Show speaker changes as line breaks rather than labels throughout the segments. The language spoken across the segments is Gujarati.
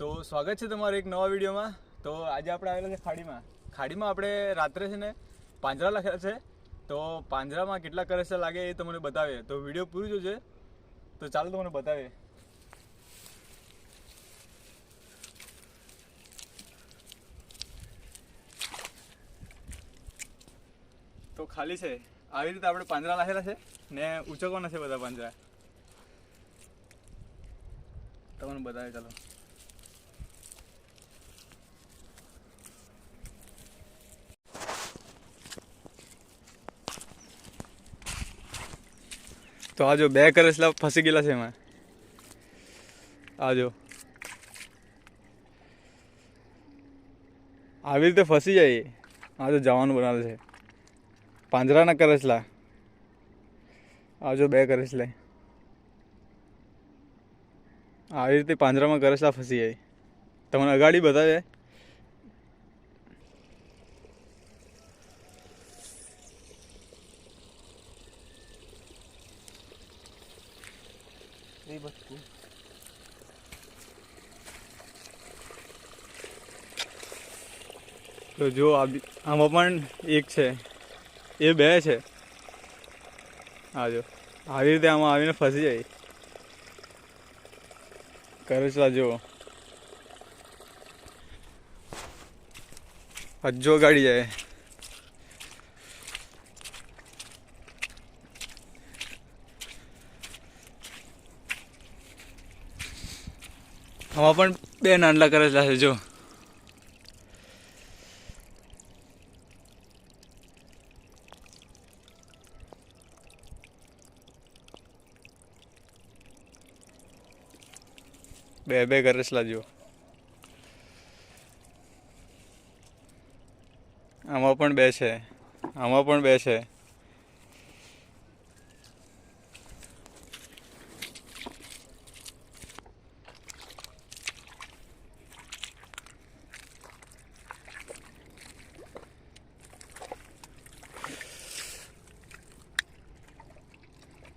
તો સ્વાગત છે તમારું એક નવા વિડીયોમાં. તો આજે આપણે આવેલા છે ખાડીમાં. ખાડીમાં આપણે રાત્રે છે ને પાંજરા લખ્યા છે. તો પાંજરામાં કેટલા કરસા લાગે એ તમને બતાવીએ. તો વીડિયો પૂરું જોજે. તો ચાલો તમને બતાવીએ. તો ખાલી છે. આવી રીતે આપણે પાંજરા લખેલા છે ને ઉચકવાના છે બધા પાંજરા. તમને બતાવે ચાલો. તો આજો બે કરસલા ફસી ગયેલા છે એમાં. આ જો. આવી રીતે ફસી જાય આ જો જવાનું બનાવે છે. પાંજરાના કરસલા. આ જો બે કરસલા. આવી રીતે પાંજરામાં કરસલા ફસી જાય. તમને અગાડી બતાવે. તો જો આમાં પણ એક છે. એ બે છે. આ જો, આવી રીતે આમાં આવીને ફસી જાય. કરચલા જો. હજો ગાડી જાય. આમાં પણ બે નાનલા કરેલા છે, જો. બે બે કરેલા, જો. આમાં પણ બે છે. આમાં પણ બે છે.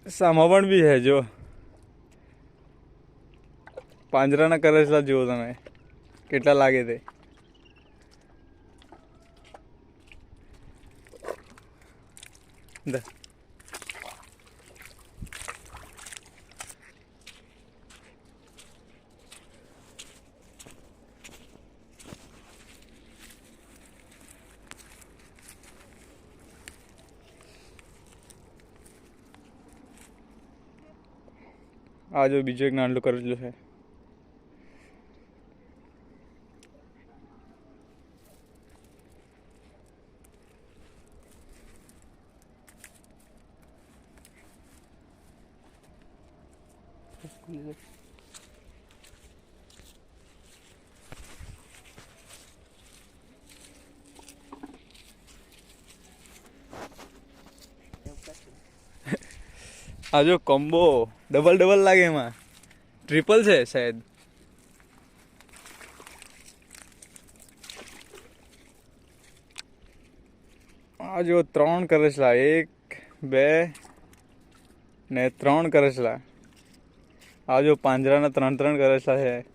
સામા પણ બી હે જો. પાંજરાના કરસલા જુઓ તમે કેટલા લાગે તે. દ- આ જો બીજો એક નાનલો કરેલો છે આ જો કોમ્બો ડબલ ડબલ લાગે એમાં. ટ્રિપલ છે શાયદ. આ જો ત્રણ કરેસલા, એક, બે ને ત્રણ કરેસલા. આ જો પાંજરાના ત્રણ ત્રણ કરેસલા છે.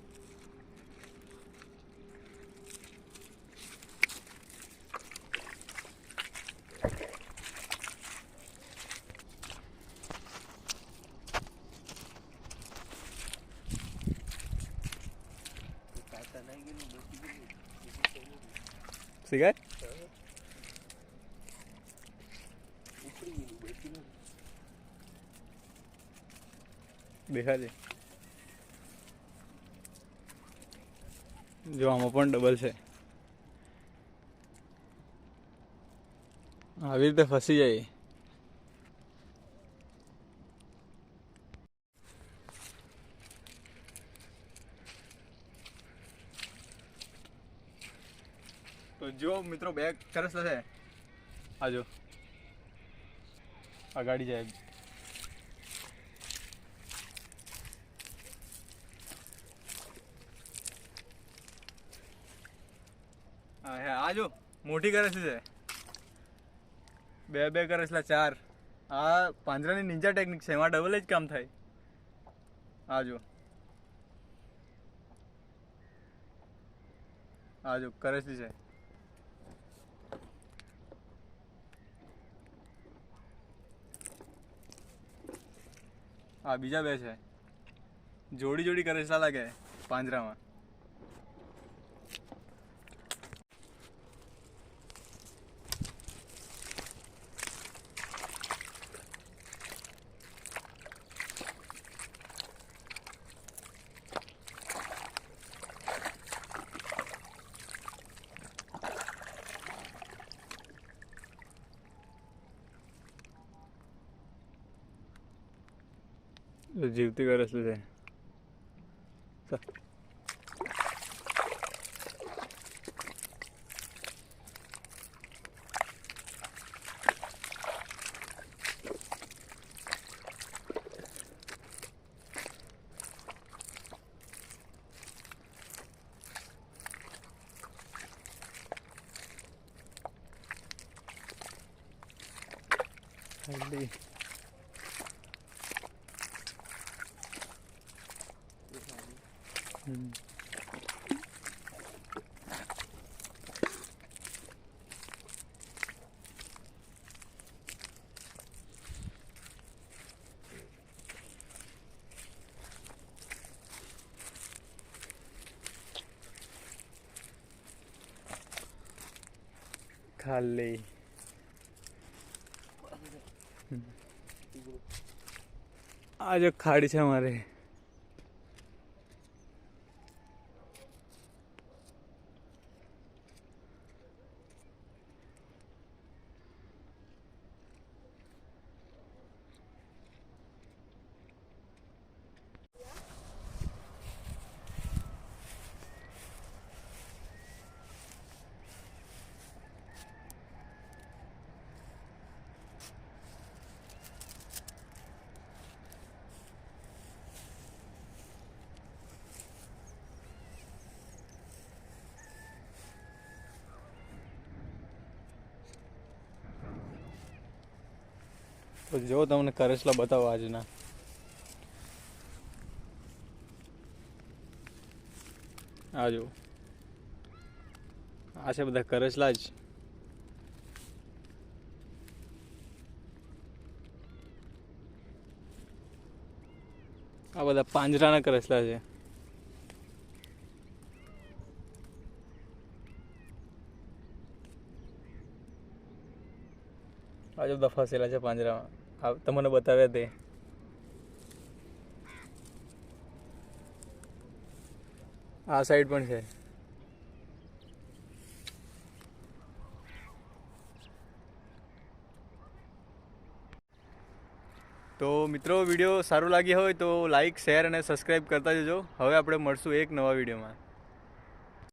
દેખાય છે જો, આમાં પણ ડબલ છે. આવી રીતે ફસી જાય. તો જો, મિત્રો બે કરસ થશે આજો આ ગાડી જાય. હા, હે, આ જો, મોટી કરસ છે બે બે કરસલા ચાર. આ પાંજરાની નિંજા ટેકનિક છે, એમાં ડબલ જ કામ થાય. આ જો. આ જો કરસલી છે આ બીજા બે છે. જોડી જોડી કરસલા લાગે પાંજરામાં. જીવતી કરેસલું છે. ચાલ. હલ્દી હમ. ખાલી આ જો ખાડી છે અમારે તો જો તમને કરેસલા બતાવો આજના. આ જો આ છે બધા કરેસલા જ. આ બધા પાંજરાના કરેસલા છે. આ જો બધા ફસેલા છે પાંજરામાં. તમને બતાવ્યા તે. આ સાઈડ પણ છે. તો મિત્રો વીડિયો સારું લાગ્યો હોય તો લાઈક શેર અને સબસ્ક્રાઈબ કરતા જજો. હવે આપણે મળશું એક નવા વિડીયોમાં